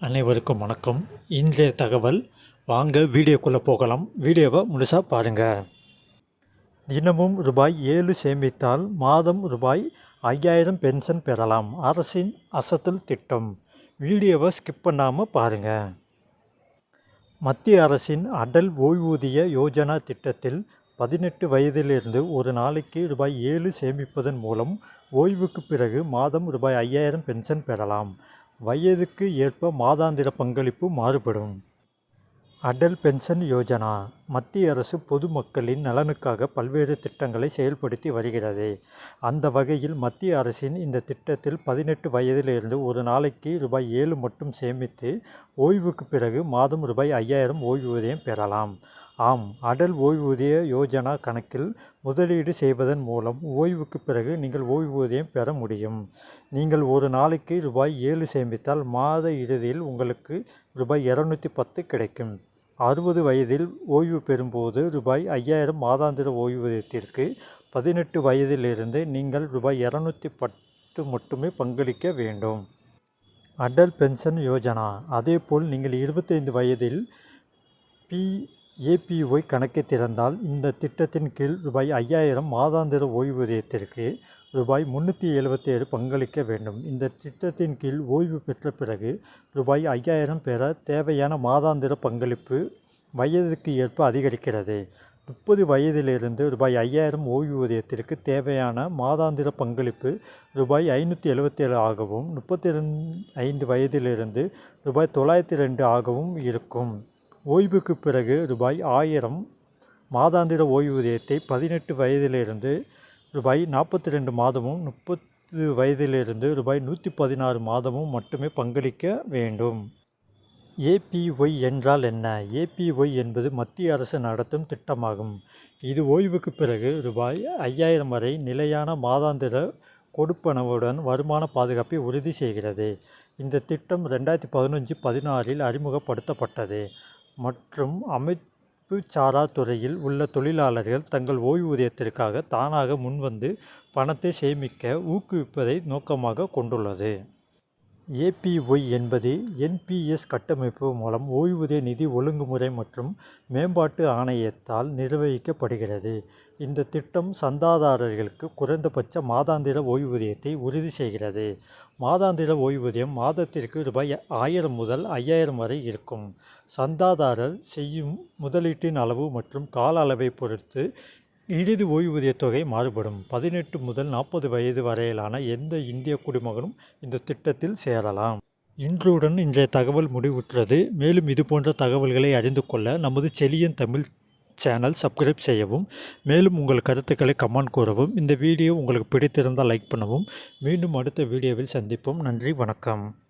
அனைவருக்கும் வணக்கம். இன்றைய தகவல் வாங்க வீடியோக்குள்ளே போகலாம். வீடியோவை முழுசாக பாருங்கள் தினமும் ரூபாய் ஏழு சேமித்தால் மாதம் ரூபாய் ஐயாயிரம் பென்ஷன் பெறலாம். அரசின் அசத்தல் திட்டம். வீடியோவை ஸ்கிப் பண்ணாமல் பாருங்கள் மத்திய அரசின் அடல் ஓய்வூதிய யோஜனா திட்டத்தில் பதினெட்டு வயதிலிருந்து ஒரு நாளைக்கு ரூபாய் ஏழு சேமிப்பதன் மூலம் ஓய்வுக்கு பிறகு மாதம் ரூபாய் ஐயாயிரம் பென்ஷன் பெறலாம். வயதுக்கு ஏற்ப மாதாந்திர பங்களிப்பு மாறுபடும். அடல் பென்ஷன் யோஜனா மத்திய அரசு பொதுமக்களின் நலனுக்காக பல்வேறு திட்டங்களை செயல்படுத்தி வருகிறது. அந்த வகையில் மத்திய அரசின் இந்த திட்டத்தில் பதினெட்டு வயதிலிருந்து ஒரு நாளைக்கு ரூபாய் ஏழு மட்டும் சேமித்து ஓய்வுக்கு பிறகு மாதம் ரூபாய் ஐயாயிரம் ஓய்வூதியம் பெறலாம். ஆம் அடல் ஓய்வூதிய யோஜனா கணக்கில் முதலீடு செய்வதன் மூலம் ஓய்வுக்கு பிறகு நீங்கள் ஓய்வூதியம் பெற முடியும். நீங்கள் ஒரு நாளைக்கு ரூபாய் ஏழு சேமித்தால் மாத இறுதியில் உங்களுக்கு ரூபாய் இரநூத்தி பத்து கிடைக்கும். அறுபது வயதில் ஓய்வு பெறும்போது ரூபாய் ஐயாயிரம் மாதாந்திர ஓய்வூதியத்திற்கு பதினெட்டு வயதிலிருந்து நீங்கள் ரூபாய் இரநூத்தி பத்து மட்டுமே பங்களிக்க வேண்டும். அடல் பென்ஷன் யோஜனா. அதேபோல் நீங்கள் இருபத்தைந்து வயதில் பி ஏபிஒய் கணக்கை திறந்தால் இந்த திட்டத்தின் கீழ் ரூபாய் ஐயாயிரம் மாதாந்திர ஓய்வூதியத்திற்கு ரூபாய் முந்நூற்றி எழுபத்தேழு பங்களிக்க வேண்டும். இந்த திட்டத்தின் கீழ் ஓய்வு பெற்ற பிறகு ரூபாய் ஐயாயிரம் பெற தேவையான மாதாந்திர பங்களிப்பு வயதுக்கு ஏற்ப அதிகரிக்கிறது. முப்பது வயதிலிருந்து ரூபாய் ஐயாயிரம் ஓய்வூதியத்திற்கு தேவையான மாதாந்திர பங்களிப்பு ரூபாய் ஐநூற்றி எழுபத்தேழு ஆகவும் முப்பத்தி ரெண்டு ஐந்து வயதிலிருந்து ரூபாய் தொள்ளாயிரத்தி ரெண்டு ஆகவும் இருக்கும். ஓய்வுக்கு பிறகு ரூபாய் ஆயிரம் மாதாந்திர ஓய்வூதியத்தை பதினெட்டு வயதிலிருந்து ரூபாய் நாற்பத்தி ரெண்டு மாதமும் முப்பது வயதிலிருந்து ரூபாய் நூற்றி பதினாறு மாதமும் மட்டுமே பங்களிக்க வேண்டும். ஏபிஒய் என்றால் என்ன? ஏபிஒய் என்பது மத்திய அரசு நடத்தும் திட்டமாகும். இது ஓய்வுக்கு பிறகு ரூபாய் ஐயாயிரம் வரை நிலையான மாதாந்திர கொடுப்பனவுடன் வருமான பாதுகாப்பை உறுதி செய்கிறது. இந்த திட்டம் ரெண்டாயிரத்தி பதினஞ்சு பதினாறில் அறிமுகப்படுத்தப்பட்டது. மற்றும் அமைப்பு சாரா துறையில் உள்ள தொழிலாளர்கள் தங்கள் ஓய்வூதியத்திற்காக தானாக முன்வந்து பணத்தை சேமிக்க ஊக்குவிப்பதை நோக்கமாக கொண்டுள்ளது. ஏபிஒய் என்பது என்பிஎஸ் கட்டமைப்பு மூலம் ஓய்வூதிய நிதி ஒழுங்குமுறை மற்றும் மேம்பாட்டு ஆணையத்தால் நிர்வகிக்கப்படுகிறது. இந்த திட்டம் சந்தாதாரர்களுக்கு குறைந்தபட்ச மாதாந்திர ஓய்வூதியத்தை உறுதி செய்கிறது. மாதாந்திர ஓய்வூதியம் மாதத்திற்கு ரூபாய் ஆயிரம் முதல் ஐயாயிரம் வரை இருக்கும். சந்தாதாரர் செய்யும் முதலீட்டின் அளவு மற்றும் கால அளவை பொறுத்து இறுதி ஓய்வூதியத் தொகை மாறுபடும். பதினெட்டு முதல் நாற்பது வயது வரையிலான எந்த இந்திய குடிமகனும் இந்த திட்டத்தில் சேரலாம். இன்றுடன் இன்றைய தகவல் முடிவுற்றது. மேலும் இதுபோன்ற தகவல்களை அறிந்து கொள்ள நமது செலியன் தமிழ் சேனல் சப்ஸ்கிரைப் செய்யவும் மேலும் உங்கள் கருத்துக்களை கமெண்ட் கூறவும். இந்த வீடியோ உங்களுக்கு பிடித்திருந்தால் லைக் பண்ணவும். மீண்டும் அடுத்த வீடியோவில் சந்திப்போம். நன்றி வணக்கம்.